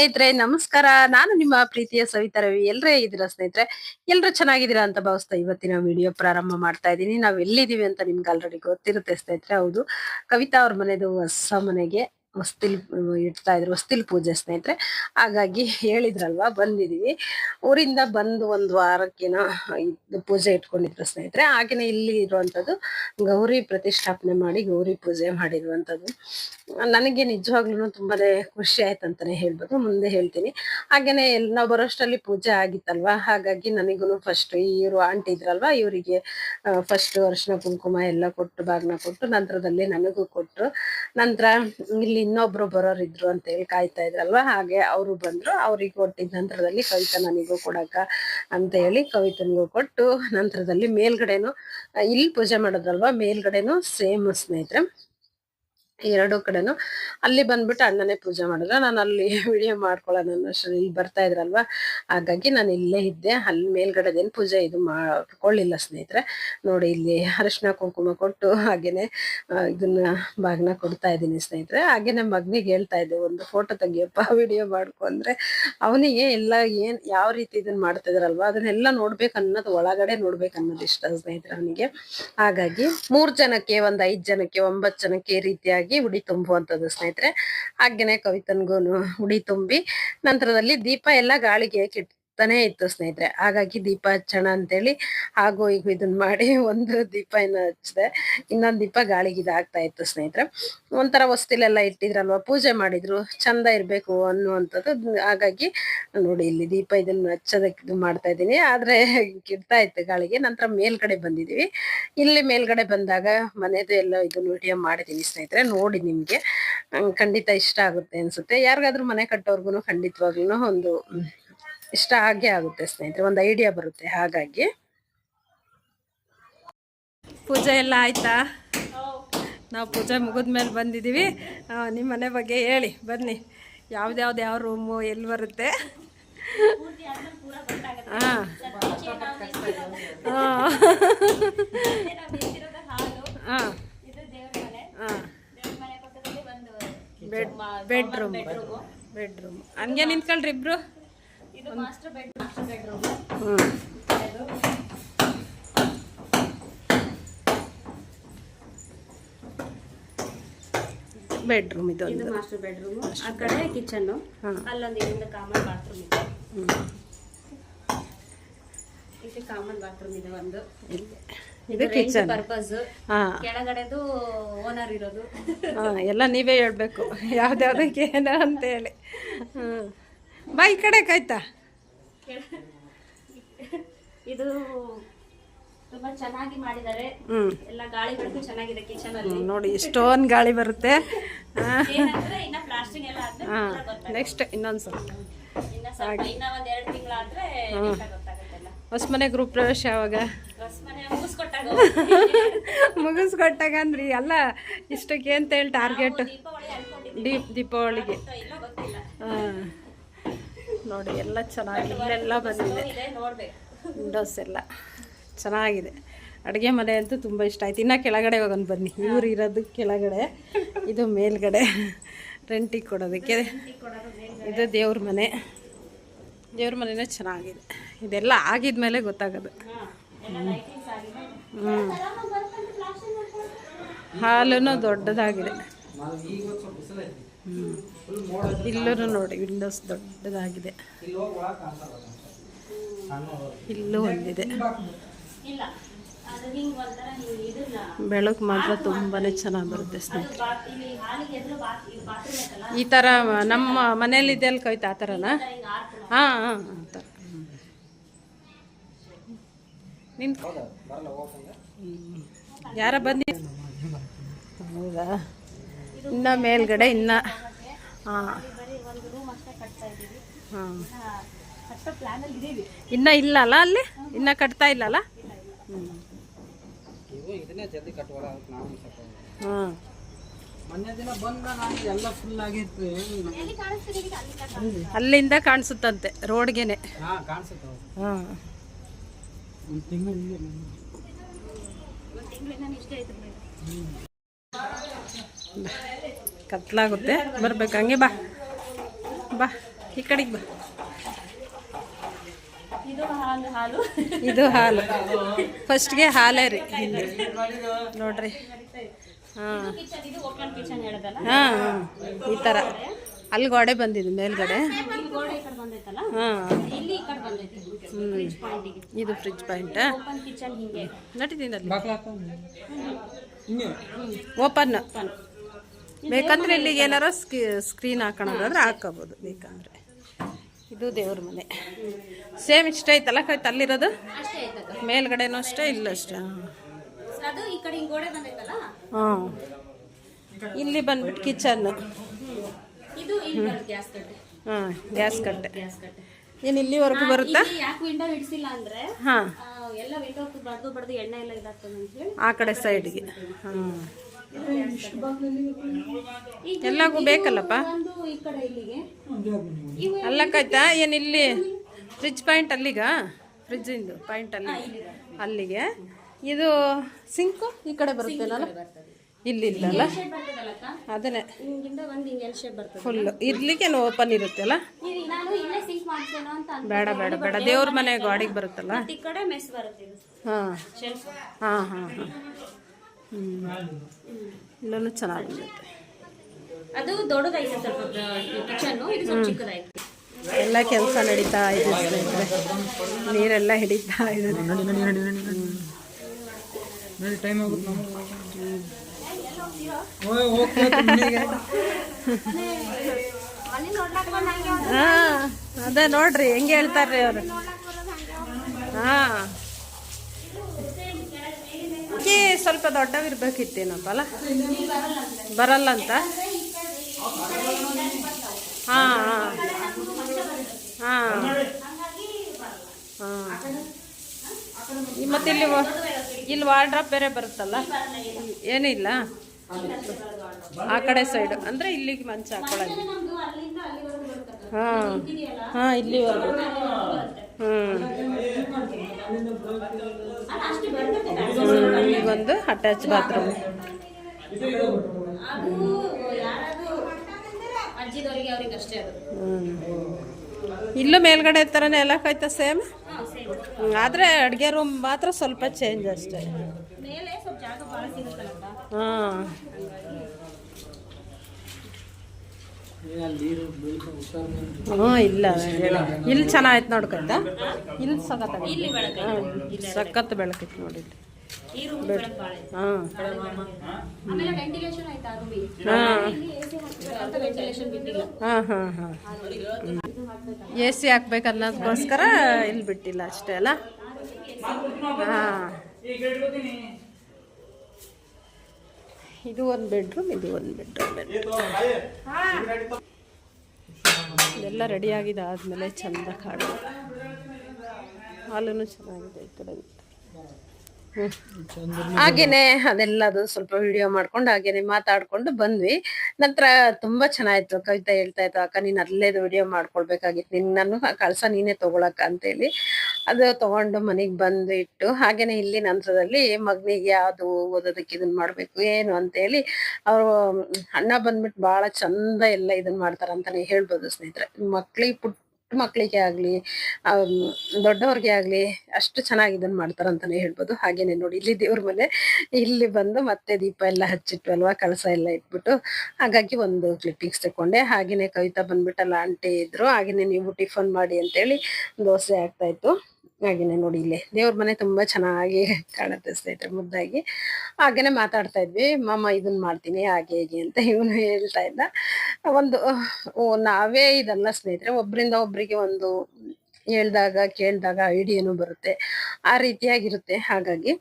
ಸ್ನೇಹಿತರೆ, ನಮಸ್ಕಾರ. ನಾನು ನಿಮ್ಮ ಪ್ರೀತಿಯ ಸವಿತಾ ರವಿ. ಎಲ್ರೇ ಇದ್ದೀರಾ ಸ್ನೇಹಿತರೆ? ಎಲ್ರು ಚೆನ್ನಾಗಿದ್ದೀರಾ ಅಂತ ಭಾವಿಸ್ತಾ ಇವತ್ತಿನ ವಿಡಿಯೋ ಪ್ರಾರಂಭ ಮಾಡ್ತಾ ಇದ್ದೀನಿ. ನಾವ್ ಎಲ್ಲಿದ್ದೀವಿ ಅಂತ ನಿಮ್ಗೆ ಆಲ್ರೆಡಿ ಗೊತ್ತಿರುತ್ತೆ ಸ್ನೇಹಿತರೆ, ಹೌದು. ಕವಿತಾ ಅವ್ರ ಮನೆದು ಹೊಸ ಮನೆಗೆ ಹೊಸ್ತಿಲ್ ಇಡ್ತಾ ಇದ್ರು, ಹೊಸ್ತಿಲ್ ಪೂಜೆ ಸ್ನೇಹಿತರೆ. ಹಾಗಾಗಿ ಹೇಳಿದ್ರಲ್ವಾ, ಬಂದಿದೀವಿ. ಊರಿಂದ ಬಂದು ಒಂದು ವಾರಕ್ಕೇನೋ ಪೂಜೆ ಇಟ್ಕೊಂಡಿದ್ರು ಸ್ನೇಹಿತರೆ. ಹಾಗೇನೆ ಇಲ್ಲಿ ಇರುವಂತದ್ದು ಗೌರಿ ಪ್ರತಿಷ್ಠಾಪನೆ ಮಾಡಿ ಗೌರಿ ಪೂಜೆ ಮಾಡಿರುವಂತದ್ದು ನನಗೆ ನಿಜವಾಗ್ಲೂ ತುಂಬಾನೇ ಖುಷಿ ಆಯ್ತು ಅಂತಾನೆ ಹೇಳ್ಬೋದು. ಮುಂದೆ ಹೇಳ್ತೀನಿ. ಹಾಗೇನೆ ಎಲ್- ನಾವ್ ಬರೋಷ್ಟರಲ್ಲಿ ಪೂಜೆ ಆಗಿತ್ತಲ್ವಾ? ಹಾಗಾಗಿ ನನಗೂ ಫಸ್ಟ್ ಇವರು ಆಂಟಿ ಇದ್ರಲ್ವಾ? ಇವರಿಗೆ ಫಸ್ಟ್ ಅರಿಶಿನ ಕುಂಕುಮ ಎಲ್ಲ ಕೊಟ್ಟು ಬಾಗ್ನ ಕೊಟ್ಟು, ನಂತರದಲ್ಲಿ ನನಗೂ ಕೊಟ್ರು. ನಂತರ ಇಲ್ಲಿ ಇನ್ನೊಬ್ರು ಬರೋರಿದ್ರು ಅಂತ ಹೇಳಿ ಕಾಯ್ತಾ ಇದ್ರಲ್ವಾ? ಹಾಗೆ ಅವರು ಬಂದ್ರು, ಅವ್ರಿಗೆ ಕೊಟ್ಟಿದ್ದ ನಂತರದಲ್ಲಿ ಕವಿತಾ ನನಗೂ ಕೊಡಕ ಅಂತ ಹೇಳಿ ಕವಿತನಿಗೂ ಕೊಟ್ಟು ನಂತರದಲ್ಲಿ ಮೇಲ್ಗಡೆನು ಇಲ್ಲಿ ಪೂಜೆ ಮಾಡೋದಲ್ವಾ? ಮೇಲ್ಗಡೆನು ಸೇಮ್ ಸ್ನೇಹಿತರೆ. ಎರಡು ಕಡೆನು ಅಲ್ಲಿ ಬಂದ್ಬಿಟ್ಟು ಅಣ್ಣನೇ ಪೂಜೆ ಮಾಡಿದ್ರು ನಾನು ಅಲ್ಲಿ ವಿಡಿಯೋ ಮಾಡ್ಕೊಳ್ಳೋಣ ಅನ್ನೋಷ್ಟ್ರಲ್ಲಿ ಇಲ್ಲಿ ಬರ್ತಾ ಇದ್ರಲ್ವಾ? ಹಾಗಾಗಿ ನಾನು ಇಲ್ಲೇ ಇದ್ದೆ. ಅಲ್ಲಿ ಮೇಲ್ಗಡೆದೇನು ಪೂಜೆ ಇದು ಮಾಡ್ಕೊಳ್ಳಿಲ್ಲ ಸ್ನೇಹಿತರೆ. ನೋಡಿ ಇಲ್ಲಿ ಅರಿಶಿನ ಕುಂಕುಮ ಕೊಟ್ಟು ಹಾಗೇನೆ ಇದನ್ನ ಬಾಗ್ನ ಕೊಡ್ತಾ ಇದ್ದೀನಿ ಸ್ನೇಹಿತರೆ. ಹಾಗೇನೆ ಮಗನಿಗೆ ಹೇಳ್ತಾ ಇದ್ದೆ, ಒಂದು ಫೋಟೋ ತೆಗಿಯಪ್ಪ ವಿಡಿಯೋ ಮಾಡ್ಕೊ. ಅಂದ್ರೆ ಅವನಿಗೆ ಎಲ್ಲ ಏನ್, ಯಾವ ರೀತಿ ಇದನ್ನ ಮಾಡ್ತಾ ಇದ್ದಾರಲ್ವಾ ಅದನ್ನೆಲ್ಲ ನೋಡ್ಬೇಕು ಅನ್ನೋದು, ಒಳಗಡೆ ನೋಡ್ಬೇಕು ಅನ್ನೋದು ಇಷ್ಟ ಸ್ನೇಹಿತರೆ ಅವನಿಗೆ. ಹಾಗಾಗಿ ಮೂರ್ ಜನಕ್ಕೆ, ಒಂದ್ ಐದ್ ಜನಕ್ಕೆ, ಒಂಬತ್ತು ಜನಕ್ಕೆ ರೀತಿಯಾಗಿ ಉಡಿ ತುಂಬುವಂತದ್ದು ಸ್ನೇಹಿತರೆ. ಹಾಗೇನೆ ಕವಿತನ್ಗೂನು ಉಡಿ ತುಂಬಿ, ನಂತರದಲ್ಲಿ ದೀಪ ಎಲ್ಲ ಗಾಳಿಗೆ ಕಿಟ್ತಾನೆ ಇತ್ತು ಸ್ನೇಹಿತರೆ. ಹಾಗಾಗಿ ದೀಪ ಹಚ್ಚೋಣ ಅಂತೇಳಿ ಹಾಗೂ ಈಗ ಇದನ್ನ ಮಾಡಿ ಒಂದು ದೀಪ ಇನ್ನ ಹಚ್ಚಿದೆ. ಇನ್ನೊಂದು ದೀಪ ಗಾಳಿಗೆ ಇದಾಗ್ತಾ ಇತ್ತು ಸ್ನೇಹಿತರೆ. ಒಂಥರ ವಸ್ತುಲೆಲ್ಲ ಇಟ್ಟಿದ್ರಲ್ವಾ? ಪೂಜೆ ಮಾಡಿದ್ರು. ಚಂದ ಇರಬೇಕು ಅನ್ನುವಂಥದ್ದು. ಹಾಗಾಗಿ ನೋಡಿ ಇಲ್ಲಿ ದೀಪ ಇದನ್ನ ಹಚ್ಚೋದಕ್ಕೆ ಇದು ಮಾಡ್ತಾ ಇದ್ದೀನಿ. ಆದ್ರೆ ಕಿಡ್ತಾ ಇತ್ತು ಗಾಳಿಗೆ. ನಂತರ ಮೇಲ್ಗಡೆ ಬಂದಿದೀವಿ ಇಲ್ಲಿ ಮೇಲ್ಗಡೆ ಬಂದಾಗ ಮನೆದು ಎಲ್ಲ ಇದನ್ನ ವಿಡಿಯೋ ಮಾಡಿದೀನಿ ಸ್ನೇಹಿತರೆ. ನೋಡಿ ನಿಮ್ಗೆ. ಖಂಡಿತ ಇಷ್ಟ ಆಗುತ್ತೆ ಅನ್ಸುತ್ತೆ. ಯಾರಿಗಾದ್ರೂ ಮನೆ ಕಟ್ಟೋರ್ಗು ಖಂಡಿತವಾಗ್ಲೂ ಒಂದು ಇಷ್ಟ ಆಗೇ ಆಗುತ್ತೆ ಸ್ನೇಹಿತರೆ ಒಂದು ಐಡಿಯಾ ಬರುತ್ತೆ ಹಾಗಾಗಿ. ಪೂಜೆ ಎಲ್ಲ ಆಯ್ತಾ? ನಾವು ಪೂಜೆ ಮುಗಿದ್ಮೇಲೆ ಬಂದಿದ್ದೀವಿ ನಿಮ್ಮ ಮನೆ ಬಗ್ಗೆ ಹೇಳಿ ಬನ್ನಿ. ಯಾವ್ದ್ಯಾವ್ದು ಯಾವ ರೂಮು ಎಲ್ಲಿ ಬರುತ್ತೆ? ಹಾಂ. ಹಾಂ. ಹಾಂ. ಬೆಡ್ ಬೆಡ್ರೂಮ್ ಬೆಡ್ರೂಮ್ ಹಂಗೆ ನಿಂತ್ಕೊಳ್ರಿ ಇಬ್ರು. ಹ್ಞೂ ಬೆಡ್ರೂಮ್ ಇದು ಮಾಸ್ಟರ್ ಬೆಡ್ರೂಮ್ ಆ ಕಡೆ ಕಿಚನ್ ಹಾಂ. ಅಲ್ಲೊಂದು ಇದರಿಂದ ಕಾಮನ್ ಬಾತ್ರೂಮ್ ಇದೆ. ಇದು ಕಾಮನ್ ಬಾತ್ರೂಮ್ ಇದೆ ಒಂದು. ಇದು. ಕಿಚನ್ ಪರ್ಪಸ್ ಕೆಳಗಡೆದು ಓನರ್ ಇರೋದು. ಎಲ್ಲ ನೀವೇ ಹೇಳ್ಬೇಕು. ಯಾವ್ದ್ಯಾವ್ದಕ್ಕೆ ಏನ ಅಂತ ಹೇಳಿ. ಹ್ಞೂ ಬಾ ಈ ಕಡೆ ಕಾಯ್ತಾ ಇದು ತುಂಬಾ ಚೆನ್ನಾಗಿ ಮಾಡಿದ್ದಾರೆ. ಎಲ್ಲ ಗಾಳಿ ಚೆನ್ನಾಗಿದೆ ಕಿಚನ್ ಅಲ್ಲಿ. ನೋಡಿ ಸ್ಟೋನ್ ಗಾಳಿ ಬರುತ್ತೆ. ಏನಂದ್ರೆ ಇನ್ನ ಎಲ್ಲ. ನೆಕ್ಸ್ಟ್ ಇನ್ನೊಂದು ಸ್ವಲ್ಪ. ಇನ್ನ ಸ್ವಲ್ಪ ಇನ್ನ ಒಂದ್ ಎರಡು ತಿಂಗಳಾದ್ರೆ ಗೊತ್ತಾಗುತ್ತೆಲ್ಲ. ಹೊಸ ಮನೆ ಗ್ರೂಪ್ ಪ್ರವೇಶ ಯಾವಾಗ? ಮುಗಿಸ್ಕೊಟ್ಟಾಗ ಅಂದ್ರಿ ಅಲ್ಲ ಇಷ್ಟಕ್ಕೆ ಅಂತ ಹೇಳಿ ಟಾರ್ಗೆಟ್ ದೀಪಾವಳಿ ದೀಪ್ ದೀಪಾವಳಿಗೆ. ಹಾಂ. ನೋಡಿ, ಎಲ್ಲ ಚೆನ್ನಾಗಿ ಇಲ್ಲೆಲ್ಲ ಬಂದಿದೆ. ವಿಂಡೋಸ್ ಎಲ್ಲ. ಚೆನ್ನಾಗಿದೆ. ಅಡುಗೆ ಮನೆ ಅಂತೂ ತುಂಬ ಇಷ್ಟ ಆಯ್ತು. ಇನ್ನೂ ಕೆಳಗಡೆ ಹೋಗೋಣ ಬನ್ನಿ. ಇವ್ರು ಇರೋದು ಕೆಳಗಡೆ, ಇದು ಮೇಲ್ಗಡೆ. ರೆಂಟಿಗೆ ಕೊಡೋದಕ್ಕೆ. ಇದು ದೇವ್ರ ಮನೆ. ದೇವ್ರ ಮನೆನೇ ಚೆನ್ನಾಗಿದೆ. ಇದೆಲ್ಲ ಆಗಿದ್ಮೇಲೆ ಗೊತ್ತಾಗೋದು. ಹ್ಞೂ ಹಾಲು ದೊಡ್ಡದಾಗಿದೆ. ಇಲ್ಲೂ ನೋಡಿ ವಿಂಡೋಸ್ ದೊಡ್ಡದಾಗಿದೆ. ಇಲ್ಲೂ ಒಂದಿದೆ. ಬೆಳಕು ಮಾತ್ರ ತುಂಬಾನೇ ಚೆನ್ನಾಗಿ ಬರುತ್ತೆ ಸ್ನೇಹಿತರೆ. ಈ ಥರ ನಮ್ಮ ಮನೇಲಿ ಇದೆ ಅಲ್ಲಿ ಕವಿತಾ ಆ ಥರನಾ ಹಾಂ ಹಾಂ ಆ ಥರ ಯಾರ ಬಂದಿ ಹೌದಾ? ಇನ್ನ ಮೇಲ್ಗಡೆ ಇನ್ನ ಹಾಂ ಒಂದು ರೂಮ್ ಅಷ್ಟೇ ಕಟ್ತಾ ಇದೀವಿ ಹಾಂ ಕಟ್ಟೋ ಪ್ಲಾನ್ ಅಲ್ಲಿ ಇದೀವಿ ಇನ್ನ ಇಲ್ಲ ಅಲ್ಲ ಅಲ್ಲಿ ಇನ್ನ ಕಟ್ತಾ ಇಲ್ಲ ಅಲ್ಲಿಂದ ಕಾಣಿಸುತ್ತಂತೆ ರೋಡ್ಗೆನೆ. ಹಾ ಕಾಣಿಸುತ್ತೆ ಹಾಂ ಒಂದು ತಿಂಗಳು ಒಂದು ತಿಂಗಳಿಂದ ಇಷ್ಟೇ ಐತೆ ಕತ್ಲಾಗುತ್ತೆ. ಬರ್ಬೇಕು ಹಂಗೆ ಬಾ. ಬಾ ಈ ಕಡೆಗೆ ಬಾ. ಇದು ಹಾಲು ಹಾಲು. ಇದು ಹಾಲು. ಫಸ್ಟ್ಗೆ ಹಾಲೇ ರೀ. ನೋಡ್ರಿ. ಹಾಂ. ಕಿಚನ್ ಇದು ಓಪನ್ ಕಿಚನ್ ಹೇಳದಲ್ಲ? ಹಾಂ ಈ ಥರ ಅಲ್ಲಿ ಗೋಡೆ ಬಂದಿದೆ ಮೇಲ್ಗಡೆ. ಹಾಂ. ಇದು. ಫ್ರಿಜ್ ಪಾಯಿಂಟ್ ಓಪನ್ ಕಿಚನ್ ಹಿಂಗೆ. ನಟಿದ್ದೀನಿ ಓಪನ್ ಬೇಕಂದ್ರೆ ಇಲ್ಲಿಗೆ ಏನಾರ ಸ್ಕ್ರೀನ್ ಹಾಕೊಂಡ್ರೆ ಹಾಕೋಬೋದು ಬೇಕಂದ್ರೆ ಇದು ದೇವ್ರ ಮನೆ. ಸೇಮ್ ಇಷ್ಟ ಐತಲ್ಲ ಕೈ ಅಲ್ಲಿರೋದು? ಮೇಲ್ಗಡೆನೂ ಅಷ್ಟೇ ಇಲ್ಲ ಅಷ್ಟೇ? ಹಾಂ. ಇಲ್ಲಿ ಬಂದ್ಬಿಟ್ಟು ಕಿಚನ್. ಹಾಂ ಗ್ಯಾಸ್ ಕಟ್ಟೆ. ಏನು ಇಲ್ಲಿವರೆಗೂ ಬರುತ್ತಾ? ಹಾಂ. ಆ, ಕಡೆ ಸೈಡ್ಗೆ ಹಾಂ. ಎಲ್ಲಗೂ ಬೇಕಲ್ಲಪ್ಪ? ಅಲ್ಲಕ್ಕಾಯ್ತಾ? ಏನು ಇಲ್ಲಿ ಫ್ರಿಜ್ ಪಾಯಿಂಟ್ ಅಲ್ಲಿಗ ಫ್ರಿಜ್ಜಿಂದು ಪಾಯಿಂಟ್ ಅಲ್ಲಿ. ಅಲ್ಲಿಗೆ. ಇದು ಸಿಂಕು ಈ ಕಡೆ ಬರುತ್ತೆ ಇಲ್ಲಿ ಇಲ್ಲಲ್ಲ ಬರ್ತದಲ್ಲಕ್ಕ ಅದನ್ನೇ. ಫುಲ್ ಇರ್ಲಿಕ್ಕೆ ಓಪನ್ ಇರುತ್ತಲ್ಲ ಅಲ್ಲ? ಇಲ್ಲೇ. ಬೇಡ ಬೇಡ ಬೇಡ. ದೇವ್ರ ಮನೆ ಗಾಡಿಗೆ ಬರುತ್ತಲ್ಲ? ಹಾಂ. ಹಾಂ ಹಾಂ ಹಾಂ. ಇಲ್ಲೂ ಚೆನ್ನಾಗಿ ಬಂದೈತೆ ಅದು ದೊಡ್ಡದಾಗಿದೆ ಸ್ವಲ್ಪ ಇದು ಎಲ್ಲ ಕೆಲಸ ನಡೀತಾ ಇದೆ ಸ್ನೇಹಿತರೆ ನೀರೆಲ್ಲ ಹಿಡಿತಾ ಇದೆ. ಅದೇ ನೋಡ್ರಿ ಹೆಂಗೆ ಹೇಳ್ತಾರ್ರಿ ಅವ್ರು. ಹಾ. ಕೀ ಸ್ವಲ್ಪ ದೊಡ್ಡವಿರ್ಬೇಕಿತ್ತೇನಪ್ಪ ಅಲ್ಲ ಬರಲ್ಲ ಅಂತ ಹಾ. ಹಾ. ಹಾಂ. ಹಾಂ ಮತ್ತೆ ಇಲ್ಲಿ ಇಲ್ಲಿ ವಾರ್ಡ್ರಾಪ್ ಬೇರೆ ಬರುತ್ತಲ್ಲ? ಏನಿಲ್ಲ. ಆ ಕಡೆ ಸೈಡ್ ಅಂದ್ರೆ ಇಲ್ಲಿಗೆ ಮಂಚ ಹಾಕೊಳ್ಳೋದು ಹಾಂ ಹಾಂ ಅಲ್ಲಿವರೆಗೂ ಬರುತ್ತೆ ಹಾ. ಹಾ, ಇಲ್ಲಿವರೆಗೂ. ಈಗೊಂದು ಅಟ್ಯಾಚ್ ಬಾತ್ರೂಮ್ ಇಲ್ಲೂ ಮೇಲ್ಗಡೆ ಥರನೇ ಎಲ್ಲ ಕಾಯ್ತಾ ಸೇಮ್ ಆದರೆ ಅಡುಗೆ ರೂಮ್ ಮಾತ್ರ ಸ್ವಲ್ಪ ಚೇಂಜ್ ಅಷ್ಟೇ. ಹಾಂ. ಹ್ಞೂ ಇಲ್ಲ ಇಲ್ಲಿ ಚೆನ್ನಾಯ್ತು ನೋಡ್ಕೊತ ಇಲ್ಲಿ ಸಖತ್ ಸಖತ್ ಬೆಳಕೈತೆ ನೋಡಿ ಹಾಂ ಹಾಂ. ಹಾಂ ಹಾಂ ಹಾಂ. ಎ ಸಿ ಹಾಕ್ಬೇಕು ಅನ್ನೋದಕ್ಕೋಸ್ಕರ ಇಲ್ಲಿ ಬಿಟ್ಟಿಲ್ಲ ಅಷ್ಟೇ ಅಲ್ಲ? ಹಾಂ. ಇದು ಒಂದು ಬೆಡ್ರೂಮ್ ಇದು ಒಂದು ಬೆಡ್ರೂಮ್ ಇದೆಲ್ಲ ಆಗಿದೆ ಆದಮೇಲೆ ಚಂದ ಕಾಡು. ಹಾಲೂ ಚೆನ್ನಾಗಿದೆ ಈ ಕಡೆ. ಹಾಗೇನೆ ಅದೆಲ್ಲದು ಸ್ವಲ್ಪ ವಿಡಿಯೋ ಮಾಡ್ಕೊಂಡು ಹಾಗೇನೆ ಮಾತಾಡ್ಕೊಂಡು ಬಂದ್ವಿ. ನಂತರ ತುಂಬಾ ಚೆನ್ನಾಯ್ತು ಕವಿತಾ ಹೇಳ್ತಾ ಇತ್ತು, ಅಕ್ಕ, ನೀನ್ ಅಲ್ಲೇದು ವಿಡಿಯೋ ಮಾಡ್ಕೊಳ್ಬೇಕಾಗಿತ್ತು. ನಿನ್ ನಾನು ಕಳ್ಸ ನೀನೆ ತಗೊಳಕ್ಕ ಅಂತೇಳಿ. ಅದು ತಗೊಂಡು ಮನೆಗೆ ಬಂದು ಇಟ್ಟು ಹಾಗೇನೆ ಇಲ್ಲಿ ನಂತರದಲ್ಲಿ ಮಗನಿಗೆ ಯಾವುದು ಓದೋದಕ್ಕೆ ಇದನ್ನ ಮಾಡ್ಬೇಕು, ಏನು ಅಂತೇಳಿ ಅವರು, ಅಣ್ಣ ಬಂದ್ಬಿಟ್ಟು ಬಹಳ ಚಂದ ಎಲ್ಲ ಇದನ್ನ ಮಾಡ್ತಾರ ಅಂತಾನೆ ಹೇಳ್ಬೋದು ಸ್ನೇಹಿತರೆ. ಮಕ್ಳಿಗೆ ಪುಟ್ಟ ಮಕ್ಳಿಗೆ ಆಗ್ಲಿ ದೊಡ್ಡವ್ರಿಗೆ ಆಗ್ಲಿ ಅಷ್ಟು ಚೆನ್ನಾಗಿ ಇದನ್ನ ಮಾಡ್ತಾರ ಅಂತಾನೆ ಹೇಳ್ಬೋದು. ಹಾಗೇನೆ ನೋಡಿ, ಇಲ್ಲಿ ದೇವ್ರ ಮನೆ, ಇಲ್ಲಿ ಬಂದು ಮತ್ತೆ ದೀಪ ಎಲ್ಲ ಹಚ್ಚಿಟ್ಟು ಅಲ್ವಾ, ಕಳಸ ಎಲ್ಲ ಇಟ್ಬಿಟ್ಟು. ಹಾಗಾಗಿ ಒಂದು ಕ್ಲಿಪ್ಪಿಂಗ್ಸ್ ತಕೊಂಡೆ. ಹಾಗೇನೆ ಕವಿತಾ ಬಂದ್ಬಿಟ್ಟಲ್ಲ, ಆಂಟಿ ಇದ್ರು. ಹಾಗೇನೆ ನೀವು ಟಿಫನ್ ಮಾಡಿ ಅಂತೇಳಿ ದೋಸೆ ಆಗ್ತಾ ಇತ್ತು. ಹಾಗೇನೆ ನೋಡಿ ಇಲ್ಲಿ. ದೇವ್ರ ಮನೆ ತುಂಬಾ ಚೆನ್ನಾಗಿ ಕಾಣುತ್ತೆ ಸ್ನೇಹಿತರೆ ಮುದ್ದಾಗಿ. ಹಾಗೇನೆ ಮಾತಾಡ್ತಾ ಇದ್ವಿ. ಮಾಮ ಇದನ್ನ ಮಾಡ್ತೀನಿ. ಹಾಗೆ, ಹೇಗೆ ಅಂತ ಇವನು ಹೇಳ್ತಾ ಇದ್ದ. ಒಂದು ನಾವೇ ಇದಲ್ಲ ಸ್ನೇಹಿತರೆ ಒಬ್ಬರಿಂದ ಒಬ್ಬರಿಗೆ ಒಂದು ಹೇಳ್ದಾಗ, ಕೇಳಿದಾಗ ಐಡಿಯಾನು ಬರುತ್ತೆ. ಆ ರೀತಿಯಾಗಿರುತ್ತೆ. ಹಾಗಾಗಿ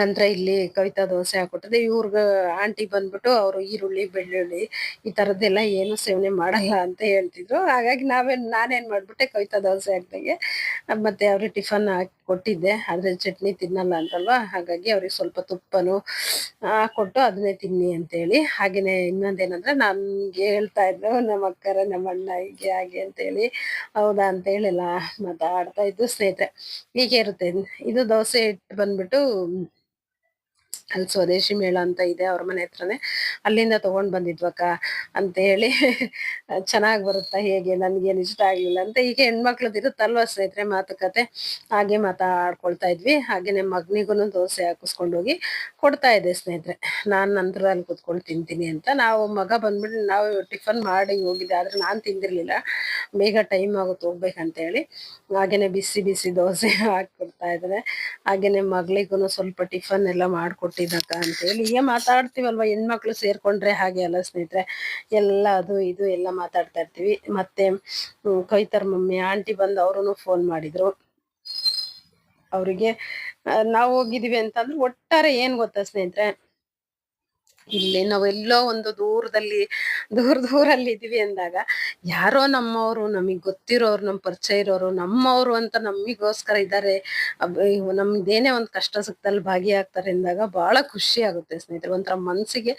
ನಂತರ ಇಲ್ಲಿ ಕವಿತಾ ದೋಸೆ ಹಾಕೊಟ್ಟದೆ ಇವ್ರಿಗ ಆಂಟಿ ಬಂದ್ಬಿಟ್ಟು ಅವರು ಈರುಳ್ಳಿ, ಬೆಳ್ಳುಳ್ಳಿ ಈ ಥರದ್ದೆಲ್ಲ ಏನು ಸೇವನೆ ಮಾಡಲ್ಲ ಅಂತ ಹೇಳ್ತಿದ್ರು. ಹಾಗಾಗಿ ನಾವೇನು, ನಾನೇನ್ ಮಾಡ್ಬಿಟ್ಟೆ ಕವಿತಾ ದೋಸೆ ಹಾಕ್ದಂಗೆ. ಮತ್ತೆ ಅವ್ರಿಗೆ ಟಿಫನ್ ಹಾಕಿ ಕೊಟ್ಟಿದ್ದೆ ಆದರೆ ಚಟ್ನಿ ತಿನ್ನಲ್ಲ ಅಂತಲ್ವಾ? ಹಾಗಾಗಿ ಅವ್ರಿಗೆ ಸ್ವಲ್ಪ ತುಪ್ಪನು ಹಾಕ್ಕೊಟ್ಟು ಅದನ್ನೇ ತಿನ್ನಿ ಅಂತೇಳಿ. ಹಾಗೇನೆ ಇನ್ನೊಂದೇನಂದ್ರೆ ನನಗೆ ಹೇಳ್ತಾ ಇದ್ರು, ನಮ್ಮ ಅಕ್ಕರ, ನಮ್ಮ ಅಣ್ಣ ಹೀಗೆ, ಹಾಗೆ ಅಂತೇಳಿ. ಹೌದಾ ಎಲ್ಲ ಮಾತಾಡ್ತಾ ಇದ್ದು ಸ್ನೇಹಿತರೆ. ಹೀಗೆ ಇರುತ್ತೆ. ಇದು ದೋಸೆ ಇಟ್ಟು ಬಂದ್ಬಿಟ್ಟು ಅಲ್ಲಿ ಸ್ವದೇಶಿ ಮೇಳ ಅಂತ ಇದೆ ಅವ್ರ ಮನೆ ಹತ್ರನೇ. ಅಲ್ಲಿಂದ ತಗೊಂಡ್ ಬಂದಿದ್ವಕ್ಕ ಅಂತ ಹೇಳಿ ಚೆನ್ನಾಗಿ ಬರುತ್ತಾ ಹೇಗೆ? ನನಗೇನು ಇಷ್ಟ ಆಗ್ಲಿಲ್ಲ ಅಂತ ಈಗ ಹೆಣ್ಮಕ್ಳದ್ದು ಇರುತ್ತಲ್ವ ಸ್ನೇಹಿತರೆ ಮಾತುಕತೆ. ಹಾಗೆ ಮಾತಾಡ್ಕೊಳ್ತಾ ಇದ್ವಿ. ಹಾಗೇನೆ ಮಗನಿಗೂ ದೋಸೆ ಹಾಕಿಸ್ಕೊಂಡು ಹೋಗಿ ಕೊಡ್ತಾ ಇದೆ ಸ್ನೇಹಿತರೆ. ನಾನ್ ನಂತರದಲ್ಲಿ ಕುತ್ಕೊಂಡು ತಿಂತೀನಿ ಅಂತ. ನಾವು ಮಗ ಬಂದ್ಬಿಟ್ಟು ನಾವು ಟಿಫನ್ ಮಾಡಿ ಹೋಗಿದ್ದೆ, ಆದ್ರೆ ನಾನ್ ತಿಂದಿರ್ಲಿಲ್ಲ. ಬೇಗ ಟೈಮ್ ಆಗುತ್ತೆ, ಹೋಗ್ಬೇಕಂತ ಹೇಳಿ ಹಾಗೇನೆ ಬಿಸಿ ಬಿಸಿ ದೋಸೆ ಹಾಕಿ ಕೊಡ್ತಾ ಇದ್ದಾರೆ ಹಾಗೇನೆ ಮಗಳಿಗೂ ಸ್ವಲ್ಪ ಟಿಫನ್ ಎಲ್ಲ ಮಾಡ್ಕೊಟ್ಟಿದ್ದಕ್ಕ ಅಂತ ಹೇಳಿ ಹೀಗೆ ಮಾತಾಡ್ತೀವಲ್ವಾ? ಹೆಣ್ಮಕ್ಳು ಸೇರ್ಕೊಂಡ್ರೆ ಹಾಗೆ ಅಲ್ಲ ಸ್ನೇಹಿತರೆ? ಎಲ್ಲ ಅದು ಇದು ಎಲ್ಲ ಮಾತಾಡ್ತಾ ಇರ್ತೀವಿ. ಮತ್ತೆ ಕೈತರ್ ಮಮ್ಮಿ, ಆಂಟಿ ಬಂದು ಅವರು ಫೋನ್ ಮಾಡಿದ್ರು. ಅವರಿಗೆ ನಾವು ಹೋಗಿದ್ದೀವಿ ಅಂತಂದ್ರೆ ಒಟ್ಟಾರೆ ಏನ್ ಗೊತ್ತಾ ಸ್ನೇಹಿತರೆ? ಇಲ್ಲಿ ನಾವೆಲ್ಲೋ ಒಂದು ದೂರದಲ್ಲಿ, ದೂರ ದೂರಲ್ಲಿ ಇದೀವಿ ಅಂದಾಗ, ಯಾರೋ ನಮ್ಮವರು ನಮಗ್ ಗೊತ್ತಿರೋರು, ನಮ್ ಪರಿಚಯ ಇರೋರು, ನಮ್ಮವರು ಅಂತ ನಮಿಗೋಸ್ಕರ ಇದ್ದಾರೆ. ನಮ್ದೇನೇ ಒಂದು ಕಷ್ಟ ಸುಖದಲ್ಲಿ ಭಾಗಿಯಾಗ್ತಾರೆ ಅಂದಾಗ ಬಹಳ ಖುಷಿ ಆಗುತ್ತೆ ಸ್ನೇಹಿತರೆ. ಒಂಥರ ಮನ್ಸಿಗೆ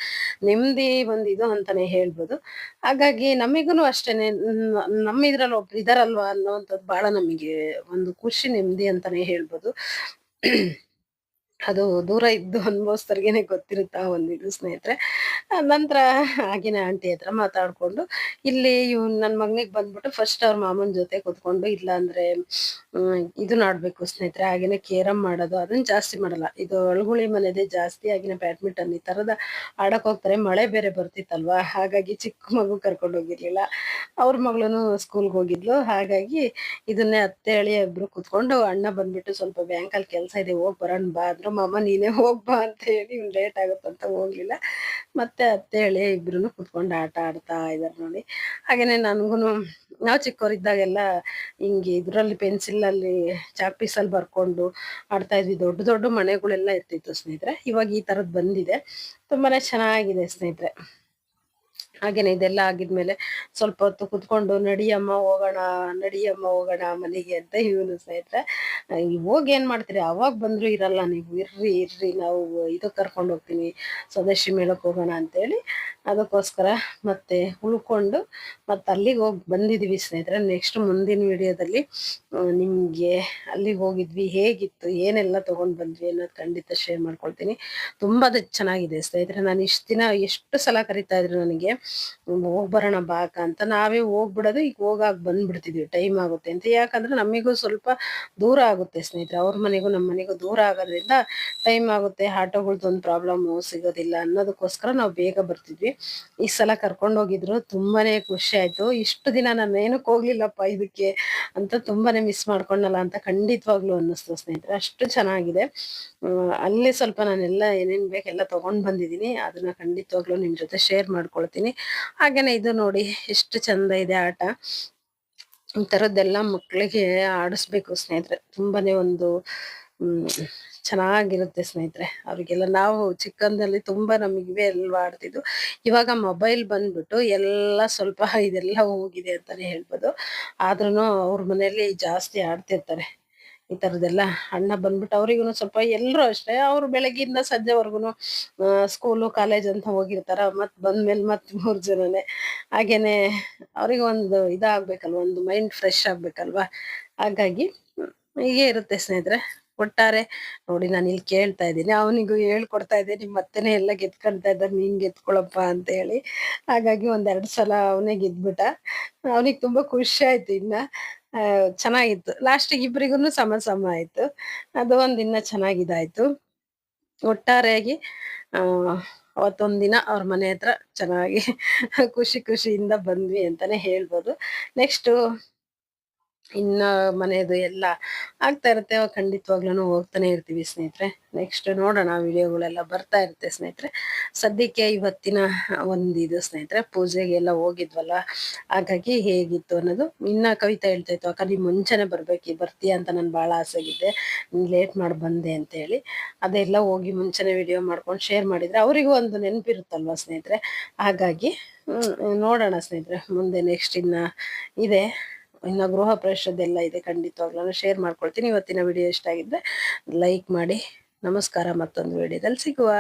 ನೆಮ್ಮದಿ ಒಂದು ಇದು ಅಂತಾನೆ ಹೇಳ್ಬೋದು. ಹಾಗಾಗಿ ನಮಿಗೂ ಅಷ್ಟೇನೆ ನಮ್ಮ ಇದ್ರಲ್ಲಿ ಒಬ್ರು ಇದಾರಲ್ವಾ ಅನ್ನೋವಂಥದ್ದು ಬಹಳ ನಮಗೆ ಒಂದು ಖುಷಿ, ನೆಮ್ಮದಿ ಅಂತಾನೆ ಹೇಳ್ಬೋದು. ಅದು ದೂರ ಇದ್ದು ಅನುಭವಿಸ್ತರ್ಗೇನೆ ಗೊತ್ತಿರುತ್ತಾ ಇದು ಸ್ನೇಹಿತರೆ. ನಂತರ ಆಗಿನ ಆಂಟಿ ಹತ್ರ ಮಾತಾಡ್ಕೊಂಡು, ಇಲ್ಲಿ ಇವ್ ನನ್ನ ಮಗನಿಗೆ ಬಂದ್ಬಿಟ್ಟು ಫಸ್ಟ್ ಅವ್ರ ಮಾಮನ ಜೊತೆ ಕುತ್ಕೊಂಡು ಇಲ್ಲ ಅಂದ್ರೆ ಇದು ಆಡ್ಬೇಕು ಸ್ನೇಹಿತರೆ ಆಗಿನ ಕೇರಂ ಮಾಡೋದು ಅದನ್ನ ಜಾಸ್ತಿ ಮಾಡಲ್ಲ. ಇದು ಅಳ್ಗುಳಿ ಮನೆದೇ ಜಾಸ್ತಿ ಆಗಿನ ಬ್ಯಾಡ್ಮಿಂಟನ್ ಈ ತರದ ಆಡಕ್ ಹೋಗ್ತಾರೆ. ಮಳೆ ಬೇರೆ ಬರ್ತಿತ್ತಲ್ವಾ? ಹಾಗಾಗಿ ಚಿಕ್ಕ ಮಗು ಕರ್ಕೊಂಡು ಹೋಗಿರ್ಲಿಲ್ಲ. ಅವ್ರ ಮಗಳೂ ಸ್ಕೂಲ್ಗೆ ಹೋಗಿದ್ಲು. ಹಾಗಾಗಿ ಇದನ್ನೇ ಅತ್ತೆ ಅಳಿ ಇಬ್ರು ಕುತ್ಕೊಂಡು ಅಣ್ಣ ಬಂದ್ಬಿಟ್ಟು ಸ್ವಲ್ಪ ಬ್ಯಾಂಕಲ್ಲಿ ಕೆಲಸ ಇದೆ, ಹೋಗ್ ಬರೋಣ ಬಾ ಮಾಮ, ನೀನೇ ಹೋಗ್ಬಾ ಅಂತ ಹೇಳಿ ಇವ್ನ್ ಲೇಟ್ ಆಗುತ್ತಂತ ಹೋಗ್ಲಿಲ್ಲ. ಮತ್ತೆ ಅತ್ತೆ ಹೇಳಿ ಇಬ್ರು ಕುತ್ಕೊಂಡು ಆಟ ಆಡ್ತಾ ಇದಾರೆ ನೋಡಿ. ಹಾಗೇನೆ ನನಗೂ ನಾವು ಚಿಕ್ಕವರಿದ್ದಾಗೆಲ್ಲ ಹಿಂಗೆ ಇದ್ರಲ್ಲಿ ಪೆನ್ಸಿಲ್ ಅಲ್ಲಿ ಚಾಕ್ ಪೀಸಲ್ಲಿ ಬರ್ಕೊಂಡು ಆಡ್ತಾ ಇದ್ವಿ. ದೊಡ್ಡ ದೊಡ್ಡ ಮನೆಗಳೆಲ್ಲ ಇರ್ತಿತ್ತು ಸ್ನೇಹಿತರೆ. ಇವಾಗ ಈ ಥರದ್ದು ಬಂದಿದೆ. ತುಂಬಾ ಚೆನ್ನಾಗಿದೆ ಸ್ನೇಹಿತರೆ. ಹಾಗೇನೆ ಇದೆಲ್ಲ ಆಗಿದ್ಮೇಲೆ ಸ್ವಲ್ಪ ಹೊತ್ತು ಕುತ್ಕೊಂಡು ನಡಿಯಮ್ಮ ಹೋಗೋಣ ನಡಿಯಮ್ಮ ಹೋಗೋಣ ಮನೆಗೆ ಅಂತ ಇವನು ಸ್ನೇಹಿತರೆ ಈ ಹೋಗಿ ಏನ್ ಮಾಡ್ತೀರಿ? ಅವಾಗ ಬಂದ್ರು ಇರಲ್ಲ, ನೀವು ಇರ್ರಿ ಇರ್ರಿ, ನಾವು ಇದು ಕರ್ಕೊಂಡು ಹೋಗ್ತೀನಿ ಸ್ವದೇಶಿ ಮೇಳಕ್ಕೆ ಹೋಗೋಣ ಅಂತೇಳಿ ಅದಕ್ಕೋಸ್ಕರ ಮತ್ತೆ ಉಳ್ಕೊಂಡು ಮತ್ತೆ ಅಲ್ಲಿಗೆ ಹೋಗಿ ಬಂದಿದ್ವಿ ಸ್ನೇಹಿತರೆ. ನೆಕ್ಸ್ಟ್ ಮುಂದಿನ ವಿಡಿಯೋದಲ್ಲಿ ನಿಮ್ಗೆ ಅಲ್ಲಿಗೆ ಹೋಗಿದ್ವಿ, ಹೇಗಿತ್ತು, ಏನೆಲ್ಲ ತಗೊಂಡ್ ಬಂದ್ವಿ ಅನ್ನೋದು ಖಂಡಿತ ಶೇರ್ ಮಾಡ್ಕೊಳ್ತೀನಿ. ತುಂಬಾ ಚೆನ್ನಾಗಿದೆ ಸ್ನೇಹಿತರೆ. ನಾನು ಇಷ್ಟು ದಿನ, ಎಷ್ಟು ಸಲ ಕರಿತಾ ಇದ್ರು ನನಗೆ ಹೋಗ್ ಬರೋಣ ಬಾಕ ಅಂತ ನಾವೇ ಹೋಗ್ಬಿಡೋದು ಈಗ ಹೋಗಾಗ ಬಂದ್ಬಿಡ್ತಿದ್ವಿ. ಟೈಮ್ ಆಗುತ್ತೆ ಅಂತ. ಯಾಕಂದ್ರೆ ನಮಿಗೂ ಸ್ವಲ್ಪ ದೂರ ಆಗುತ್ತೆ ಸ್ನೇಹಿತರೆ. ಅವ್ರ ಮನೆಗೂ ನಮ್ಮ ಮನೆಗೂ ದೂರ ಆಗೋದ್ರಿಂದ ಟೈಮ್ ಆಗುತ್ತೆ. ಆಟೋಗಳ್ದು ಒಂದು ಪ್ರಾಬ್ಲಮ್ ಸಿಗೋದಿಲ್ಲ ಅನ್ನೋದಕ್ಕೋಸ್ಕರ ನಾವು ಬೇಗ ಬರ್ತಿದ್ವಿ. ಈ ಸಲ ಕರ್ಕೊಂಡು ಹೋಗಿದ್ರು ತುಂಬಾನೇ ಖುಷಿ ಆಯ್ತು. ಇಷ್ಟು ದಿನ ನಾನು ಏನಕ್ಕೆ ಹೋಗ್ಲಿಲ್ಲಪ್ಪ ಇದಕ್ಕೆ. ಅಂತ ತುಂಬಾನೇ ಮಿಸ್ ಮಾಡ್ಕೊಂಡಲ್ಲ ಅಂತ ಖಂಡಿತವಾಗ್ಲೂ ಅನ್ನಿಸ್ತು ಸ್ನೇಹಿತರೆ. ಅಷ್ಟು ಚೆನ್ನಾಗಿದೆ. ಅಲ್ಲಿ ಸ್ವಲ್ಪ ನಾನೆಲ್ಲ ಏನೇನು ಬೇಕೆಲ್ಲ ತಗೊಂಡ್ ಬಂದಿದ್ದೀನಿ. ಅದನ್ನ ಖಂಡಿತವಾಗ್ಲೂ ನಿಮ್ ಜೊತೆ ಶೇರ್ ಮಾಡ್ಕೊಳ್ತೀನಿ. ಹಾಗೇನೆ ಇದು ನೋಡಿ ಎಷ್ಟು ಚಂದ ಇದೆ ಆಟ. ಈ ತರದ್ದೆಲ್ಲ ಮಕ್ಕಳಿಗೆ ಆಡಿಸ್ಬೇಕು ಸ್ನೇಹಿತರೆ. ತುಂಬಾನೇ ಒಂದು ಚೆನ್ನಾಗಿರುತ್ತೆ ಸ್ನೇಹಿತರೆ. ಅವರಿಗೆಲ್ಲ ನಾವು ಚಿಕ್ಕಂದಲ್ಲಿ ತುಂಬ ನಮಗಿವೆ ಅಲ್ವಾ ಆಡ್ತಿದ್ದು. ಇವಾಗ ಮೊಬೈಲ್ ಬಂದ್ಬಿಟ್ಟು ಎಲ್ಲ ಸ್ವಲ್ಪ ಇದೆಲ್ಲ ಹೋಗಿದೆ ಅಂತಲೇ ಹೇಳ್ಬೋದು. ಆದ್ರೂ ಅವ್ರ ಮನೆಯಲ್ಲಿ ಜಾಸ್ತಿ ಆಡ್ತಿರ್ತಾರೆ. ಈ ಥರದ್ದೆಲ್ಲ ಅಣ್ಣ ಬಂದ್ಬಿಟ್ಟು ಅವ್ರಿಗೂ ಸ್ವಲ್ಪ ಎಲ್ಲರೂ ಅಷ್ಟೇ, ಅವರು ಬೆಳಗ್ಗಿಂದ ಸಂಜೆವರೆಗೂ ಸ್ಕೂಲು ಕಾಲೇಜ್ ಅಂತ ಹೋಗಿರ್ತಾರ. ಮತ್ತೆ ಬಂದ್ಮೇಲೆ ಮತ್ತೆ ಮೂರು ಜನನೇ. ಹಾಗೇನೆ ಅವ್ರಿಗೆ ಒಂದು ಇದಾಗಬೇಕಲ್ವ, ಒಂದು ಮೈಂಡ್ ಫ್ರೆಶ್ ಆಗ್ಬೇಕಲ್ವಾ? ಹಾಗಾಗಿ ಹೀಗೆ ಇರುತ್ತೆ ಸ್ನೇಹಿತರೆ. ಒಟ್ಟಾರೆ ನೋಡಿ ನಾನು ಇಲ್ಲಿ ಕೇಳ್ತಾ ಇದ್ದೀನಿ. ಅವನಿಗೂ ಹೇಳ್ಕೊಡ್ತಾ ಇದ್ದೆ. ನಿಮ್ಮ ಅತ್ತೆನೇ ಎಲ್ಲ ಗೆದ್ಕೊಳ್ತಾ ಇದ್ದಾರೆ. ನೀನ್ ಗೆದ್ಕೊಳಪ್ಪ ಅಂತ ಹೇಳಿ. ಹಾಗಾಗಿ ಒಂದೆರಡು ಸಲ ಅವನೇ ಗೆದ್ಬಿಟ್ಟ. ಅವನಿಗೆ ತುಂಬಾ ಖುಷಿ ಆಯ್ತು ಇನ್ನ. ಚೆನ್ನಾಗಿತ್ತು. ಲಾಸ್ಟಿಗೆ ಇಬ್ಬರಿಗೂ ಸಮ ಸಮ ಆಯ್ತು. ಅದು ಒಂದಿನ ಚೆನ್ನಾಗಿದಾಯ್ತು. ಒಟ್ಟಾರೆಯಾಗಿ ಅವತ್ತೊಂದಿನ ಅವತ್ತೊಂದ್ ದಿನ ಅವ್ರ ಮನೆ ಹತ್ರ ಚೆನ್ನಾಗಿ ಖುಷಿ ಖುಷಿಯಿಂದ ಬಂದ್ವಿ ಅಂತಾನೆ ಹೇಳ್ಬೋದು. ನೆಕ್ಸ್ಟ್ ಇನ್ನ ಮನೆಯದು ಎಲ್ಲ ಆಗ್ತಾ ಇರುತ್ತೆ ಖಂಡಿತವಾಗ್ಲೂ ಹೋಗ್ತಾನೆ ಇರ್ತೀವಿ ಸ್ನೇಹಿತರೆ. ನೆಕ್ಸ್ಟ್ ನೋಡೋಣ, ವಿಡಿಯೋಗಳೆಲ್ಲ ಬರ್ತಾ ಇರುತ್ತೆ ಸ್ನೇಹಿತರೆ. ಸದ್ಯಕ್ಕೆ ಇವತ್ತಿನ ಒಂದು ಇದು ಸ್ನೇಹಿತರೆ, ಪೂಜೆಗೆ ಎಲ್ಲ ಹೋಗಿದ್ವಲ್ಲ, ಹಾಗಾಗಿ ಹೇಗಿತ್ತು ಅನ್ನೋದು ಇನ್ನ ಕವಿತಾ ಹೇಳ್ತಾ ಇತ್ತು. ಅಕ್ಕ ನೀವು ಮುಂಚೆನೆ ಬರ್ಬೇಕು, ಬರ್ತೀಯ ಅಂತ ನಾನು ಬಹಳ ಆಸೆಗಿದ್ದೆ. ಲೇಟ್ ಮಾಡಿ ಬಂದೆ ಅಂತ ಹೇಳಿ. ಅದೆಲ್ಲ ಹೋಗಿ ಮುಂಚೆನೆ ವಿಡಿಯೋ ಮಾಡ್ಕೊಂಡು ಶೇರ್ ಮಾಡಿದರೆ ಅವರಿಗೂ ಒಂದು ನೆನಪಿರುತ್ತಲ್ವ ಸ್ನೇಹಿತರೆ? ಹಾಗಾಗಿ ನೋಡೋಣ ಸ್ನೇಹಿತರೆ. ಮುಂದೆ ನೆಕ್ಸ್ಟ್ ಇನ್ನ ಇದೆ. ಇನ್ನ ಗೃಹ ಪ್ರವೇಶದ್ದೆಲ್ಲ ಇದೆ ಖಂಡಿತವಾಗ್ಲೂ ಶೇರ್ ಮಾಡ್ಕೊಳ್ತೀನಿ. ಇವತ್ತಿನ ವಿಡಿಯೋ ಇಷ್ಟ ಆಗಿದ್ರೆ ಲೈಕ್ ಮಾಡಿ. ನಮಸ್ಕಾರ. ಮತ್ತೊಂದು ವಿಡಿಯೋದಲ್ಲಿ ಸಿಗುವ.